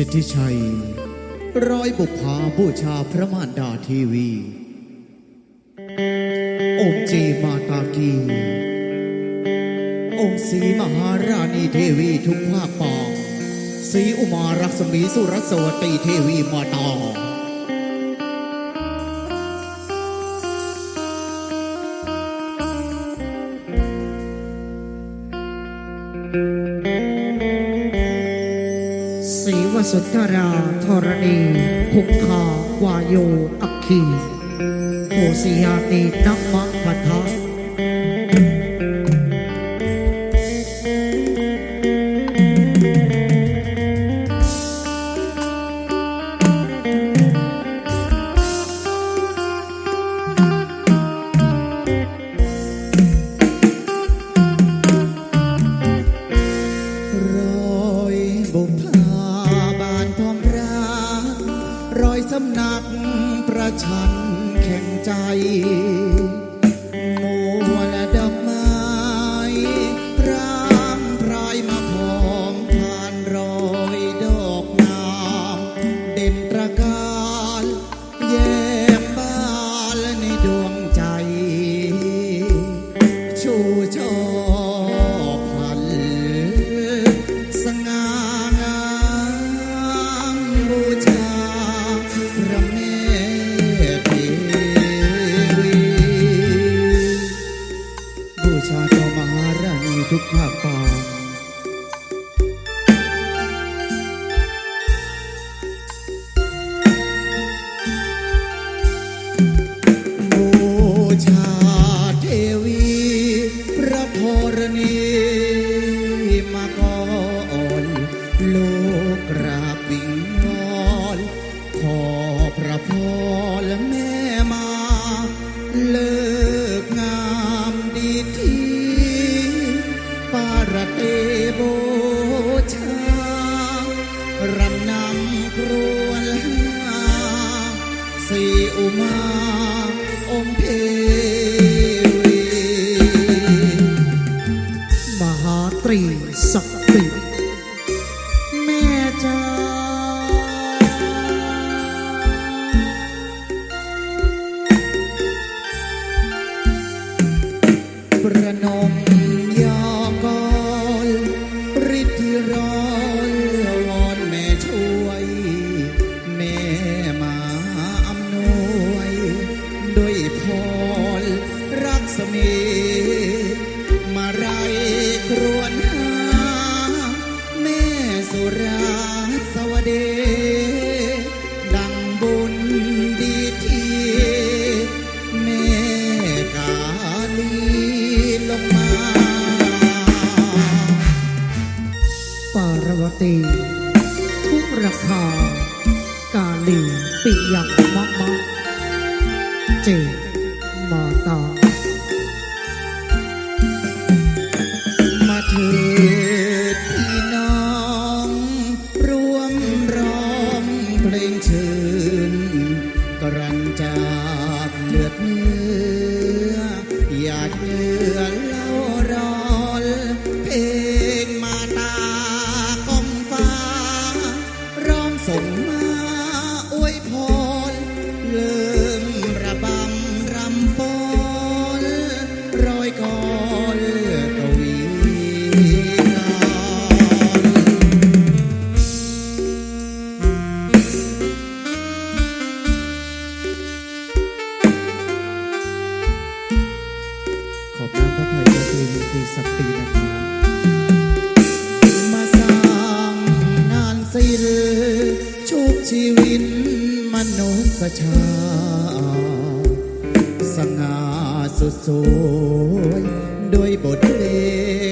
สิทธิชัย ร้อยบุพาบูชาพระมารดาทีวีองค์เจมาตากีองค์ศรีมหาราณีเทวีทุกภาคปองศรีอุมารักษมีสุรสวตีเทวีมาตาศ รีวสุทราธรณีคุกคาวาโยอักคีโพสียาตีนัมมะปะทะำหนักประชันแข่งใจ อุมาองค์เทวีมหาตรีศักดิ์แม่จ้าประนม วตี ทุกราคา กาลีปิยังมะมะเจมาตามาเถิดพี่น้อง รวมร้องเพลงเชิญกรันจากเลือดเนื้อหยาดเหงื่อ ชีวิตมนุษยชาสง่าสุดสวยด้วยบทเพล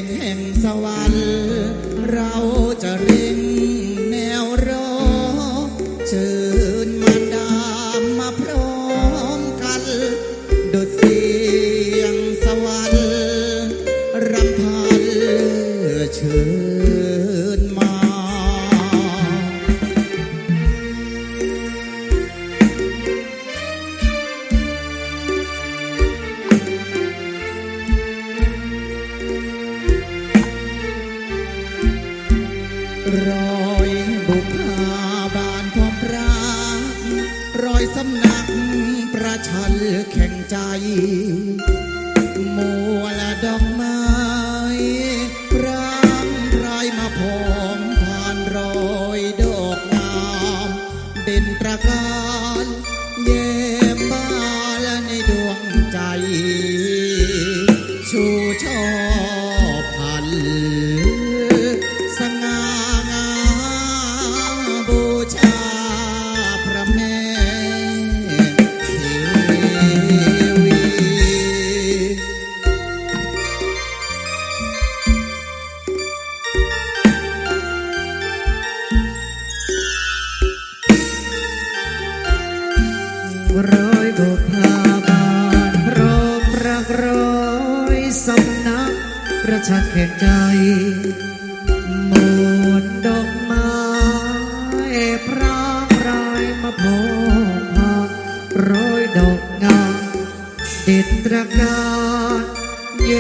งแห่งสวรรค์ เราจะเร่งแนวรอเชิญมารดามาพร้อมกันดุดเสียงสวรรค์รำพันเชิญ สำนักประชันแข่งใจมัลดอกไม้ร่างรายมาพอมทานรอยดอกงาม เด่นประการเย่ ชักแข่งใจหมดดอกไม้พรางรายมาพบพาร้อยดอกงามเด็ดตระการเย